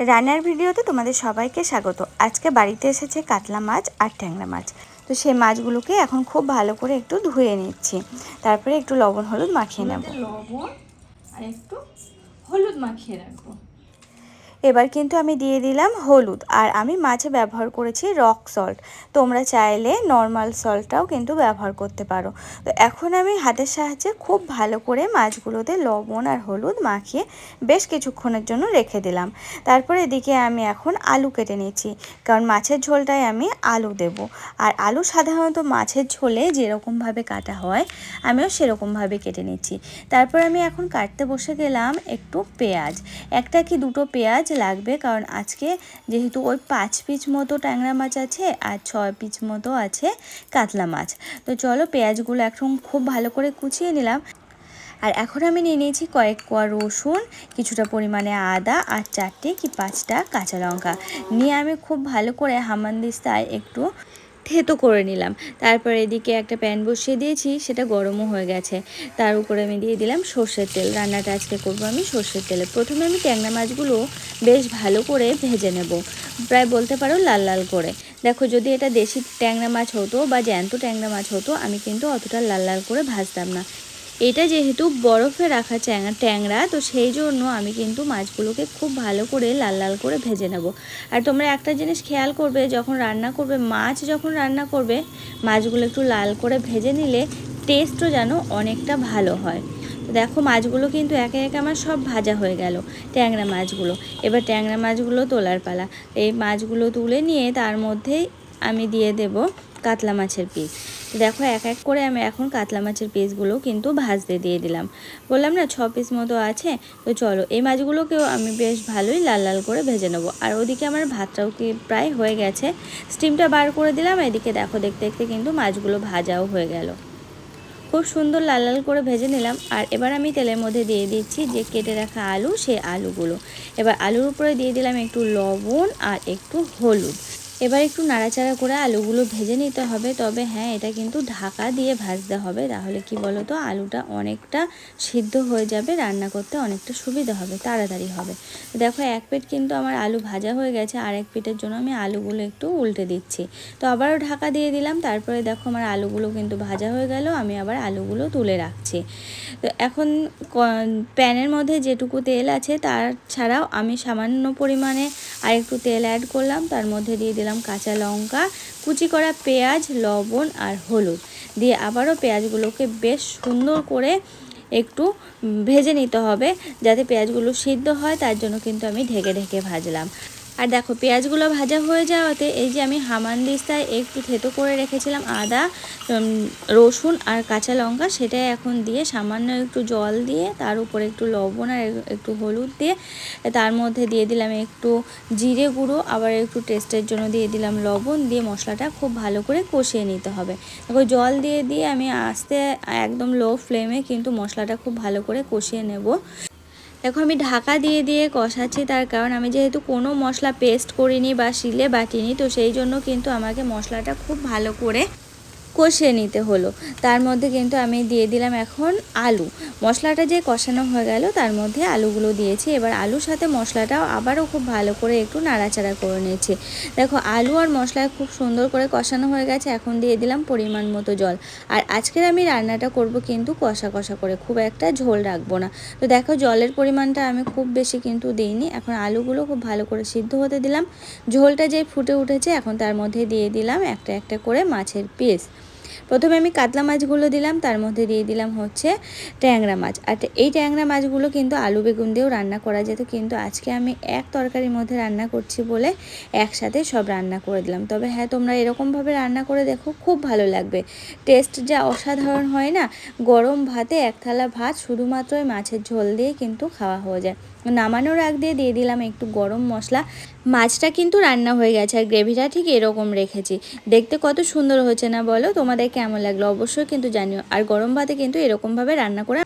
রান্নার ভিডিওতে তোমাদের সবাইকে স্বাগত। আজকে বাড়িতে এসেছে কাতলা মাছ আর ট্যাংরা মাছ। তো সেই মাছগুলোকে এখন খুব ভালো করে একটু ধুয়ে নিচ্ছি। তারপরে একটু লবণ, হলুদ মাখিয়ে নেব। লবণ আর একটু হলুদ মাখিয়ে রাখব। এবার কিন্তু আমি দিয়ে দিলাম হলুদ আর আমি মাছে ব্যবহার করেছি রক সল্ট। তোমরা চাইলে নর্মাল সল্টটাও কিন্তু ব্যবহার করতে পারো। তো এখন আমি হাতের সাহায্যে খুব ভালো করে মাছগুলোতে লবণ আর হলুদ মাখিয়ে বেশ কিছুক্ষণের জন্য রেখে দিলাম। তারপর এদিকে আমি এখন আলু কেটে নিচ্ছি কারণ মাছের ঝোলটায় আমি আলু দেব। আর আলু সাধারণত মাছের ঝোলে যেরকমভাবে কাটা হয়, আমিও সেরকমভাবে কেটে নিচ্ছি। তারপর আমি এখন কাটতে বসে গেলাম একটু পেঁয়াজ। একটা কি দুটো পেঁয়াজ লাগবে, কারণ আজকে যেহেতু ওই পাঁচ পিচ মতো ট্যাংরা মাছ আছে আর ছয় পিচ মতো আছে কাতলা মাছ। তো চলো পেঁয়াজগুলো এখন খুব ভালো করে কুচিয়ে নিলাম। আর এখন আমি নিয়ে নিয়েছি কয়েক কোয়া রসুন, কিছুটা পরিমাণে আদা আর চারটে কি পাঁচটা কাঁচা লঙ্কা। নিয়ে আমি খুব ভালো করে হামানদিস্তায় একটু থেতো করে নিলাম। তারপর এদিকে একটা প্যান বসিয়ে দিয়েছি, সেটা গরমও হয়ে গেছে। তার উপরে আমি দিয়ে দিলাম সর্ষের তেল। রান্নাটা আজকে করব আমি সর্ষের তেলে। প্রথমে আমি ট্যাংরা মাছগুলো বেশ ভালো করে ভেজে নেব। প্রায় বলতে পারো লাল লাল করে। দেখো, যদি এটা দেশি ট্যাংরা মাছ হতো বা জ্যান্ত ট্যাংরা মাছ হতো, আমি কিন্তু অতটা লাল লাল করে ভাজতাম না। এটা যেহেতু বরফে রাখা চ্যাংরা ট্যাংরা, তো সেই জন্য আমি কিন্তু মাছগুলোকে খুব ভালো করে লাল লাল করে ভেজে নেব। আর তোমরা একটা জিনিস খেয়াল করবে, যখন রান্না করবে, মাছ যখন রান্না করবে, মাছগুলো একটু লাল করে ভেজে নিলে টেস্টও যেন অনেকটা ভালো হয়। দেখো মাছগুলো কিন্তু একে একে আমার সব ভাজা হয়ে গেল, ট্যাংরা মাছগুলো। এবার ট্যাংরা মাছগুলো তোলার পালা। এই মাছগুলো তুলে নিয়ে তার মধ্যেই আমি দিয়ে দেব কাতলা মাছের পিস দেখো এক এক করে আমি এখন কাতলা মাছের পিসগুলো কিন্তু ভাজতে দিয়ে দিলাম। বললাম না, ছ পিস মতো আছে, তো চলো, এই মাছগুলোকেও আমি বেশ ভালোই লাল লাল করে ভেজে নেব। আর ওদিকে আমার ভাতটাও কি প্রায় হয়ে গেছে স্টিমটা বার করে দিলাম, এদিকে দেখো দেখতে দেখতে কিন্তু মাছগুলো ভাজাও হয়ে গেল। খুব সুন্দর লাল লাল করে ভেজে নিলাম, আর এবার আমি তেলের মধ্যে দিয়ে দিচ্ছি যে কেটে রাখা আলু, সেই আলুগুলো। এবার আলুর উপরে দিয়ে দিলাম একটু লবণ আর একটু হলুদ। এবার একটু নাড়াচাড়া করে আলুগুলো ভেজে নিতে হবে। তবে হ্যাঁ এটা কিন্তু ঢাকা দিয়ে ভাজতে হবে। তাহলে কি বলো তো আলুটা অনেকটা সিদ্ধ হয়ে যাবে, রান্না করতে অনেকটা সুবিধা হবে, তাড়াতাড়ি হবে। দেখো, এক পেট কিন্তু আমার আলু ভাজা হয়ে গেছে, আর এক পেটের জন্য আমি আলুগুলো একটু উল্টে দিচ্ছি। তো আবারও ঢাকা দিয়ে দিলাম, তারপরে দেখো আমার আলুগুলো কিন্তু ভাজা হয়ে গেল, আমি আবার আলুগুলো তুলে রাখছি। তো এখন প্যানের মধ্যে যেটুকু তেল আছে, তার ছাড়াও আমি সামান্য পরিমাণে আর একটু তেল অ্যাড করলাম, তার মধ্যে দিয়ে দিলাম কাঁচা লঙ্কা, কুচি করা পেঁয়াজ, লবণ আর হলুদ। দিয়ে আবারও পেঁয়াজগুলোকে বেশ সুন্দর করে একটু ভেজে নিতে হবে যাতে পেঁয়াজগুলো সিদ্ধ হয়, তার জন্য কিন্তু আমি ঢেকে ঢেকে ভাজলাম। আর দেখো, পেঁয়াজগুলো ভাজা হয়ে যাওয়াতে এই যে আমি হামানদিস্তায় একটু থেতো করে রেখেছিলাম আদা রসুন আর কাঁচা লঙ্কা সেটা এখন দিয়ে সামান্য একটু জল দিয়ে, তার উপরে একটু লবণ আর একটু হলুদ দিয়ে, তার মধ্যে দিয়ে দিলাম একটু জিরে গুঁড়ো, আবার একটু টেস্টের জন্য দিয়ে দিলাম লবণ, দিয়ে মশলাটা খুব ভালো করে কষিয়ে নিতে হবে। দেখো, জল দিয়ে দিয়ে আমি আস্তে একদম লো ফ্লেমে কিন্তু মশলাটা খুব ভালো করে কষিয়ে নেব। দেখো আমি ঢাকা দিয়ে দিয়ে কষাচ্ছি তার কারণ আমি যেহেতু কোনো মশলা পেস্ট করিনি বা শিলে বাটিনি, তো সেই জন্য কিন্তু আমাকে মশলাটা খুব ভালো করে কষিয়ে নিতে হলো। তার মধ্যে কিন্তু আমি দিয়ে দিলাম এখন আলু। মশলাটা যে কষানো হয়ে গেল, তার মধ্যে আলুগুলো দিয়েছি। এবার আলুর সাথে মশলাটাও আবারও খুব ভালো করে একটু নাড়াচাড়া করে নিয়েছি দেখো, আলু আর মশলায় খুব সুন্দর করে কষানো হয়ে গেছে। এখন দিয়ে দিলাম পরিমাণ মতো জল। আর আজকের আমি রান্নাটা করব কিন্তু কষা কষা করে। খুব একটা ঝোল রাখব না। তো দেখো, জলের পরিমাণটা আমি খুব বেশি কিন্তু দিইনি। এখন আলুগুলো খুব ভালো করে সিদ্ধ হতে দিলাম। ঝোলটা যে ফুটে উঠেছে, এখন তার মধ্যে দিয়ে দিলাম একটা একটা করে মাছের পিস প্রথমে আমি কাতলা মাছগুলো দিলাম, তার মধ্যে দিয়ে দিলাম হচ্ছে ট্যাংরা মাছ। আর এই ট্যাংরা মাছগুলো কিন্তু আলু বেগুন দিয়েও রান্না করা যেত, কিন্তু আজকে আমি এক তরকারির মধ্যে রান্না করছি বলে একসাথে সব রান্না করে দিলাম। তবে হ্যাঁ তোমরা এরকমভাবে রান্না করে দেখো, খুব ভালো লাগবে। টেস্ট যা অসাধারণ হয় না, গরম ভাতে এক থালা ভাত শুধুমাত্র ওই মাছের ঝোল দিয়ে কিন্তু খাওয়া হয়ে যায়। নামানোর আগ দিয়ে দিয়ে দিলাম একটু গরম মশলা। মাছটা কিন্তু রান্না হয়ে গেছে আর গ্রেভিটা ঠিক এরকম রেখেছি। দেখতে কত সুন্দর হচ্ছে না বলো? তোমাদের কেমন লাগল? অবশ্যই কিন্তু জানিও। আর গরম ভাতে কিন্তু এরকমভাবে রান্না করে